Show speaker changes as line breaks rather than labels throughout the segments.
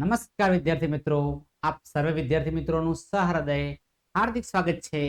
નમસ્કાર વિદ્યાર્થી મિત્રો. આપ સર્વે વિદ્યાર્થી મિત્રોનું સહૃદય, હાર્દિક સ્વાગત છે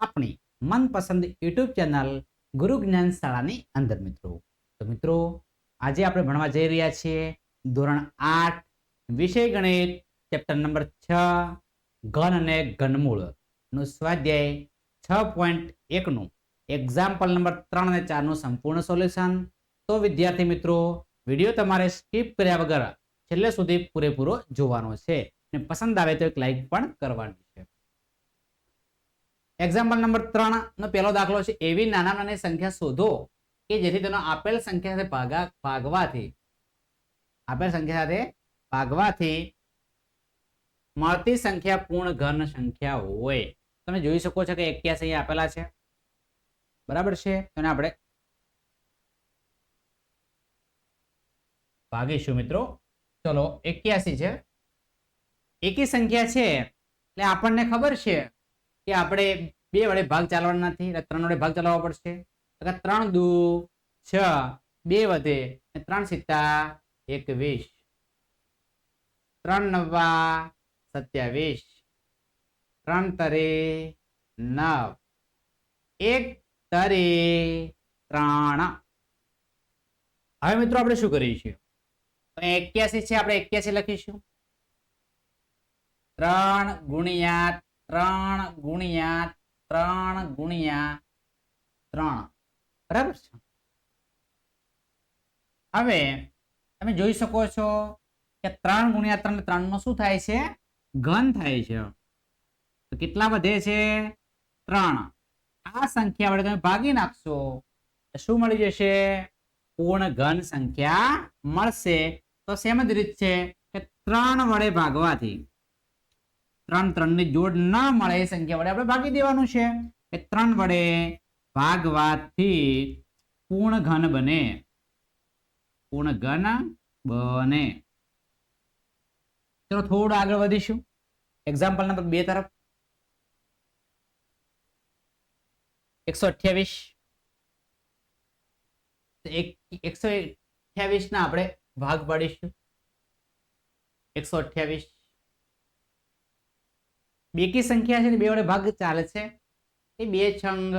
આપણી મનપસંદ યુટ્યુબ ચેનલ ગુરુ જ્ઞાન શાળાની અંદર મિત્રો. તો મિત્રો, આજે આપણે ભણવા જઈ રહ્યા છીએ ધોરણ આઠ, વિષય ગણિત, ચેપ્ટર નંબર છ, ઘન અને ઘનમૂળનું સ્વાધ્યાય છ પોઈન્ટ એકનું. એક્ઝામ્પલ નંબર ત્રણ અને ચારનું સંપૂર્ણ સોલ્યુશન તો વિદ્યાર્થી મિત્રો, વીડિયો તમારે સ્કીપ કર્યા વગર છેલ્લે સુધી પૂરેપૂરો જોવાનો છે અને પસંદ આવે તો એક લાઈક પણ કરવાની છે. એક્ઝામ્પલ નંબર ત્રણ નો પહેલો દાખલો છે, એવી નાના નાની સંખ્યા શોધો કે જેથી તેનો આપેલ સંખ્યા સાથે ભાગા, ભાગવાથી, આપેલ સંખ્યા સાથે ભાગવાથી મળતી સંખ્યા પૂર્ણ ઘન સંખ્યા હોય. તમે જોઈ શકો છો કે એક્યાસી અહીંયા આપેલા છે. બરાબર છે? તેને આપણે ભાગીશું મિત્રો. ચલો, એક્યાસી છે. એકી સંખ્યા છે, એટલે આપણને ખબર છે કે આપણે બે વડે ભાગ ચાલવાના નથી, એટલે ત્રણ વડે ભાગ ચલાવવા પડશે. ત્રણ દુ છ, બે વધે ત્રણ સિત્તા એકવીસ. ત્રણ નવા સત્યાવીસ. ત્રણ તરે નવ. એક તરે ત્રણ. હવે મિત્રો આપણે શું એક્યાસી છે, આપણે એક્યાસી લખીશું. ત્રણ ગુણ્યા ત્રણ ગુણ્યા ત્રણ ગુણ્યા ત્રણ. બરાબર છે? હવે તમે જોઈ શકો છો કે ત્રણ ગુણ્યા ત્રણ ત્રણ નો શું થાય છે? ઘન થાય છે. તો કેટલા વધે છે? ત્રણ. આ સંખ્યા વડે તમે ભાગી નાખશો શું મળી જશે? પૂર્ણ ઘન સંખ્યા મળશે. તો સેમ જ રીત છે કે ત્રણ વડે ભાગવાથી, ત્રણ ત્રણની જોડ ના મળે એ સંખ્યા વડે આપણે ભાગી દેવાનું છે. કે ત્રણ વડે ભાગવાથી પૂર્ણ ઘન બને. પૂર્ણ ઘન બને. ચલો થોડું આગળ વધીશું. એક્ઝામ્પલ નંબર બે તરફ. એકસો અઠ્યાવીસ. એકસો અઠ્યાવીસ ના આપણે ભાગ પાડીશું. એકસો અઠ્યાવીસ. બેકી સંખ્યા છે ને બે વડે ભાગ ચાલે છે. એ બે છંગ,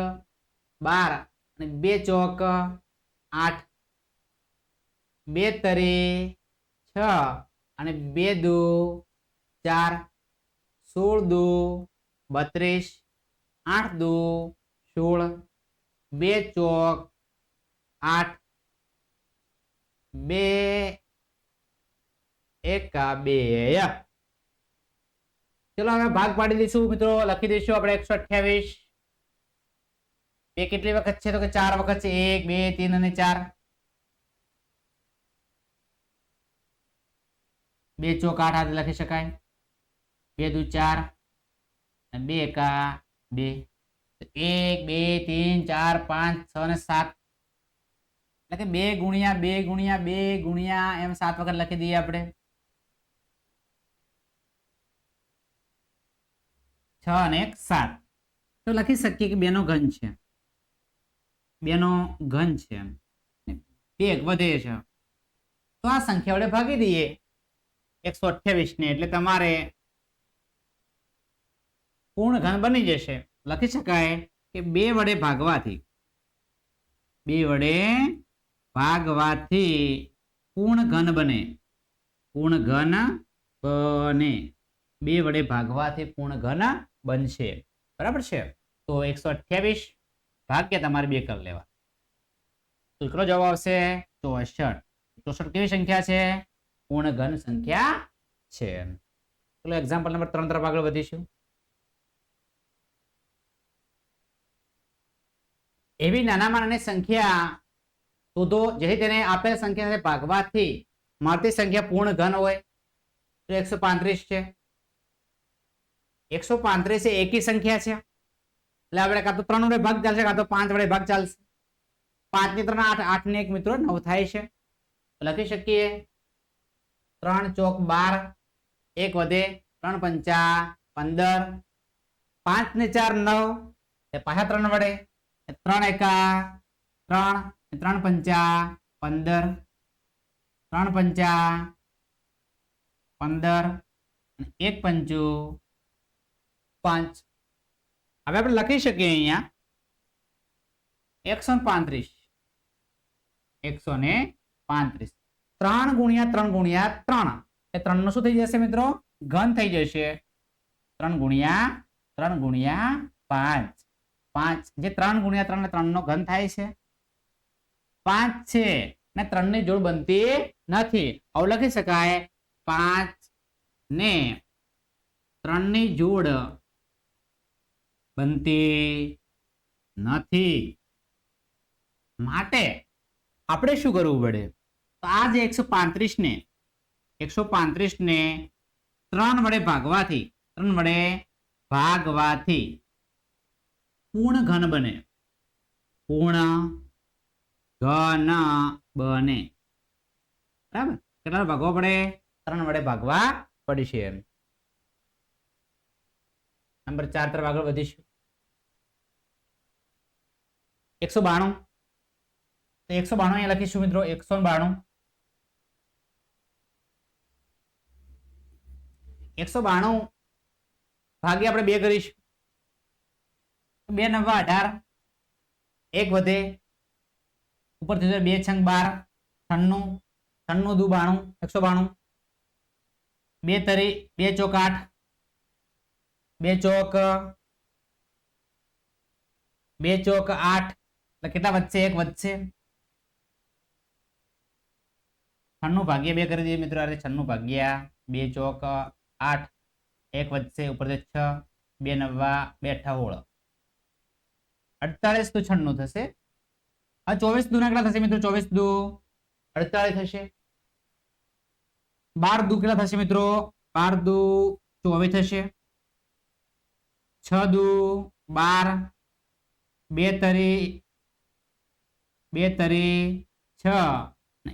બાર અને બે ચોક, આઠ. બે તરી, છ અને બે દુ, ચાર. સોળ દુ, બત્રીસ. આઠ દુ, સોળ. બે ચોક, આઠ. બે એકા બે ચલો હવે ભાગ પાડી દઈશું મિત્રો. લખી દઈશું આપણે એકસો અઠ્યાવીસ. બે કેટલી વખત છે? તો કે ચાર વખત છે. એક, બે, ત્રણ અને ચાર. બે ચોક આઠ હાથે લખી શકાય. બે દુ ચાર બે એકા બે. એક, બે, ત્રણ, ચાર, પાંચ, છ અને સાત. એટલે કે બે ગુણ્યા બે ગુણ્યા બે ગુણ્યા એમ સાત વખત લખી દઈએ આપણે. છ અને એક, સાત. તો લખી શકીએ કે બેનો ઘન છે. બેનો ઘન છે એક વધે છે. તો આ સંખ્યા વડે ભાગી દઈએ. એકસો અઠ્યાવીસ ને એટલે તમારે પૂર્ણ ઘન બની જશે. લખી શકાય કે બે વડે ભાગવાથી. બે વડે ભાગવાથી પૂર્ણ ઘન બને. પૂર્ણ ઘન બને. બે વડે ભાગવાથી પૂર્ણ ઘન બનશે. બરાબર છે? તો એકસો અઠ્યાવીસ ભાગ્ય તમારે બે કરી લેવા. તો કેટલો જવાબ આવશે ચોસઠ. ચોસઠ કેવી સંખ્યા છે? પૂર્ણ ઘન સંખ્યા છે. ચલો એક્ઝામ્પલ નંબર ત્રણ તરફ આગળ વધીશું. એવી નાનામાં નાની સંખ્યા શોધો. જેથી તેને આપેલ સંખ્યા ભાગવાથી મળતી સંખ્યા પૂર્ણ ઘન હોય. તો એકસો પાંત્રીસ છે. એકસો પાંત્રીસ એ એકી સંખ્યા છે. એટલે આપણે કાં તો ત્રણ વડે ભાગ ચાલશે, કાં તો પાંચ વડે ભાગ ચાલશે. પાંચની ત્રણ આઠ આઠ ને એક મિત્રો નવ થાય છે. લખી શકીએ. ત્રણ ચોક બાર, એક વધે ત્રણ પંચા પંદર. પાંચ ને ચાર નવ પાછા ત્રણ વડે. ત્રણ એકા ત્રણ ત્રણ પંચા, પંદર. ત્રણ પંચા, પંદર. એક પંચો, પાંચ. હવે આપણે લખી શકીએ અહીંયા એકસો પાંત્રીસ. એકસો ને પાંત્રીસ. ત્રણ ગુણ્યા ત્રણ ગુણ્યા ત્રણ. એ ત્રણનું શું થઈ જશે મિત્રો? ઘન થઈ જશે. ત્રણ ગુણ્યા ત્રણ ગુણ્યા પાંચ. પાંચ. જે ત્રણ ગુણ્યા ત્રણ ને ત્રણ નો ઘન થાય છે. પાંચ છે. ને ત્રણની જોડ બનતી નથી. આવું લખી શકાય. પાંચ ને ત્રણની જોડ બનતી નથી. માટે આપણે શું કરવું પડે? તો આ જે એકસો પાંત્રીસ ને, એકસો પાંત્રીસ ને ત્રણ વડે ભાગવાથી, ત્રણ વડે ભાગવાથી, પૂર્ણ ઘન બને. પૂર્ણ ઘન બને બરાબર? કેટલા ભાગવા પડે? ત્રણ વડે ભાગવા પડશે નંબર ચાર તરફ આગળ વધીશું. એકસો બાણું. તો એકસો બાણું અહીંયા લખીશું મિત્રો. એકસો બાણું. એકસો બાણું ભાગે આપણે બે કરીશું. બે નવા અઢાર. એક વધે ઉપરથી જશે બે છંગ બાર, છન્નું છન્નું દુ બાણું, એકસો બાણું. બે તરી, બે ચોક આઠ, બે ચોક બે ચોક આઠ, એટલે કેટલા વધશે? એક વધશે. છન્નું ભાગ્યા બે કરી દઈએ મિત્રો આજે છન્નું ભાગ્યા બે ચોક આઠ, એક વધશે ઉપર છ, બે નવા બે અઠાવોળ અડતાલીસ તો છન્નું થશે. આ ચોવીસ દુ ના થશે મિત્રો? ચોવીસ દુ અડતાલીસ થશે. બાર દુ કેટલા થશે મિત્રો? બાર દુ ચોવીસ થશે. છ દુ બાર. બે તરી બે તરી છ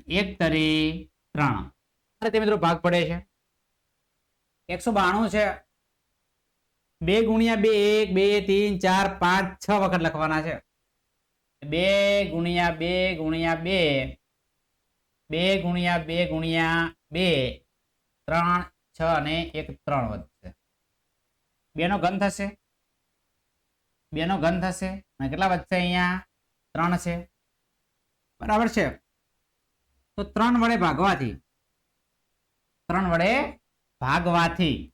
એક તરી ત્રણ. રીતે મિત્રો ભાગ પડે છે. એકસો બાણું છે. બે ગુણ્યા બે, એક, બે, ત્રણ, ચાર, પાંચ, છ વખત લખવાના છે. બે ગુણ્યા બે ગુણ્યા બે. બે ગુણ્યા બે ગુણ્યા બે. ત્રણ, છ અને એક ત્રણ વધશે. બે નો ઘન થશે. બે નો ઘન થશે. અને કેટલા વધશે અહીંયા? ત્રણ છે. બરાબર છે. તો ત્રણ વડે ભાગવાથી. ત્રણ વડે ભાગવાથી.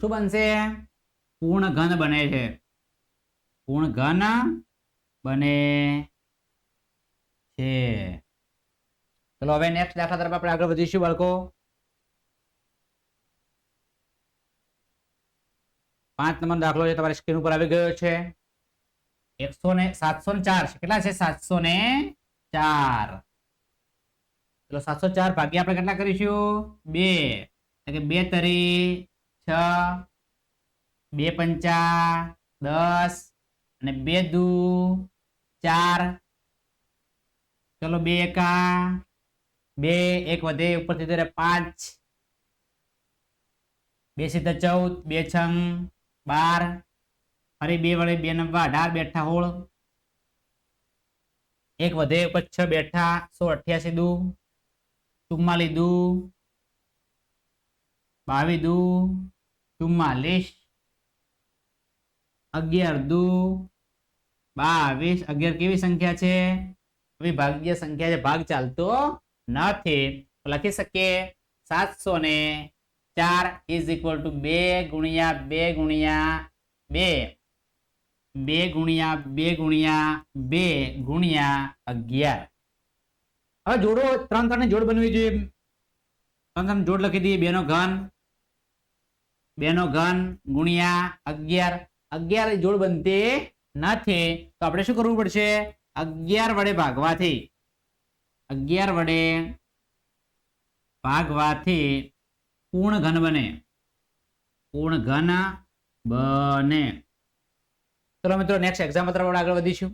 શું બનશે? પૂર્ણ ઘન બને છે. પૂર્ણ બને છે. ચલો, હવે નેક્સ્ટ દાખલા તરફ આપણે આગળ વધીશું બાળકો. પાંચ નંબર દાખલો છે તમારી સ્ક્રીન ઉપર આવી ગયો છે. એકસો ને સાતસો ને ચાર કેટલા છે? સાતસો ને ચાર. ચલો, સાતસો ચાર ભાગ્યા આપણે કેટલા કરીશું? બે. એટલે બે તરી છ, બે પંચા દસ અને બે દુ, ચાર. ચલો બે એકા. બે, એક વધે, ઉપરથી ત્યારે પાંચ. બે સીધા ચૌદ, બે છંગ, બાર. ફરી બે વડે બે નવા અઢાર, બેઠા હોળ. એક વધે, ઉપર છ બેઠા, સો અઠ્યાસી દુ. ચુમ્માલી દુ. બાવી દુ. ચુમ્માલીસ. અગિયાર દુ. બાવીસ, અગિયાર કેવી સંખ્યા છે? વિભાગીય સંખ્યા છે ભાગ ચાલતો નથી. લખી શકીએ સાતસો ને ચાર ઇઝ ઇક્વલ ટુ બે ગુણ્યા બે ગુણ્યા બે. બે ગુણ્યા બે ગુણ્યા બે ગુણ્યા અગિયાર. હવે જોડો ત્રણ ત્રણ જોડ બનવી જોઈએ. ત્રણ ત્રણ જોડ લખી દઈએ. બે નો ઘન બે નો ઘન ગુણ્યા અગિયાર. અગિયાર જોડ બનતી નથી તો આપણે શું કરવું પડશે? અગિયાર વડે ભાગવાથી, અગિયાર વડે ભાગવાથી પૂર્ણ ઘન બને. પૂર્ણ ઘન બને. ચલો મિત્રો નેક્સ્ટ એક્ઝામ્પલ તરફ આગળ વધીશું.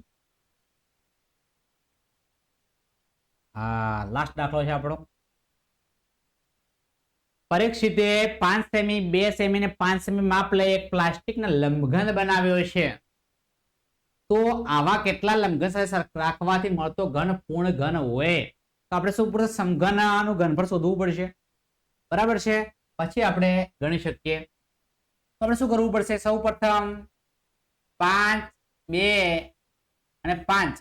હા લાસ્ટ દાખલો છે આપણો. પરીક્ષિતે પાંચ સેમી બે સેમી ને પાંચ સેમી માપ લઈ એક પ્લાસ્ટિકના લંબઘન બનાવ્યો છે. તો આવા કેટલા લંબઘન સાથે રાખવાથી મળતો ઘન પૂર્ણ ઘન હોય. તો આપણે શું પ્રથમ સમઘનાનું ઘનફળ શોધવું પડશે? બરાબર છે? પછી આપણે ગણી શકીએ. તો આપણે શું કરવું પડશે? સૌ પ્રથમ પાંચ, બે અને પાંચ.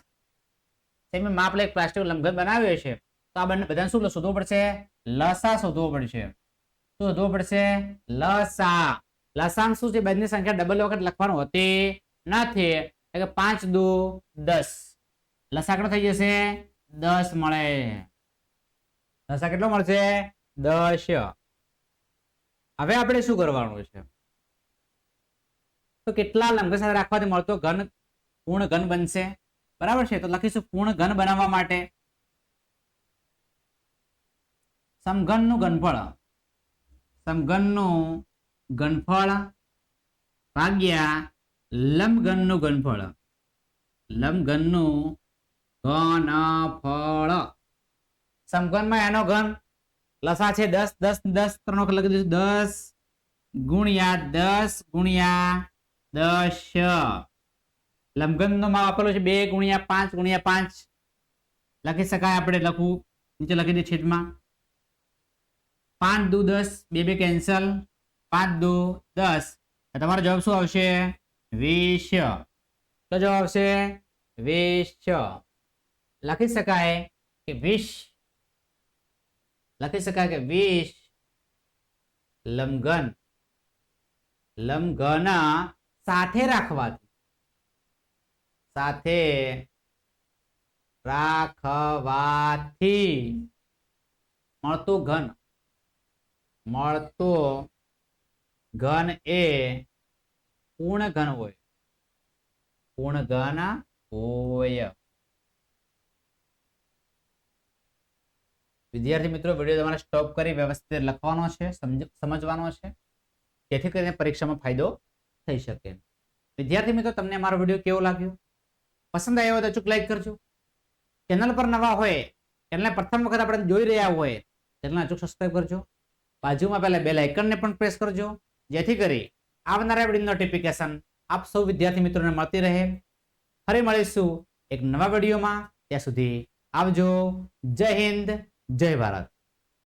મેં માપ એક પ્લાસ્ટિક લંબઘન બનાવ્યો છે. તો આ બંને બધાને શું શોધવું પડશે? લસા શોધવો પડશે. શું શોધવું પડશે? લસા. લસાંગ શું છે? બંને સંખ્યા ડબલ વખત લખવાનું હોતી નથી. કે પાંચ દુ દસ. લસાકડો થઈ જશે? દસ મળે. લસા કેટલો મળશે? દસ. હવે આપણે શું કરવાનું છે? તો કેટલા લંબઘન સાથે રાખવાથી મળતો ઘન પૂર્ણ ઘન બનશે? બરાબર છે? તો લખીશું પૂર્ણ ઘન બનાવવા માટે. સમઘનનું ઘનફળ. સમઘનનું ઘનફળ ભાગ્યા લંબઘનનું ઘનફળ લંબઘનનું ઘનફળ સમઘનમાં એનો ઘન લસા છે દસ દસ દસ, ત્રણ વખત લખી દઈશું. દસ ગુણ્યા દસ ગુણ્યા દસ. લંબઘનનો માપ આપેલો છે બે ગુણ્યા પાંચ ગુણ્યા પાંચ. લખી શકાય આપણે લખવું. નીચે લખી દે છેદમાં. પાંચ દુ દસ, બે બે કેન્સલ. પાંચ દુ દસ. તમારો જવાબ શું આવશે? વીસ તો જવાબ આવશે વીસ લખી શકાય કે વિશ લખી શકાય કે વિશ લમઘન લંબઘન સાથે રાખવાથી. સાથે રાખવાથી. મળતું ઘન. મળતો ઘન એ પૂર્ણ ઘન હોય. પૂર્ણ ઘન હોય. વિદ્યાર્થી મિત્રો, વીડિયો તમારે સ્ટોપ કરી વ્યવસ્થિત લખવાનો છે સમજવાનો છે. જેથી કરીને પરીક્ષામાં ફાયદો થઈ શકે. વિદ્યાર્થી મિત્રો, તમને મારો વીડિયો કેવો લાગ્યો? પસંદ આવ્યો હોય તો અચૂક લાઈક કરજો. ચેનલ પર નવા હોય, ચેનલને પ્રથમ વખત આપણે જોઈ રહ્યા હોય, ચેનલને અચૂક સબસ્ક્રાઈબ કરજો. બાજુમાં પહેલાં બે લાઇકનને પણ પ્રેસ કરજો. જેથી કરી આવનારા વીડિયો નોટિફિકેશન આપ સૌ વિદ્યાર્થી મિત્રોને મળતી રહે. ફરી મળીશું એક નવા વિડીયોમાં ત્યાં સુધી આવજો. જય હિન્દ, જય ભારત.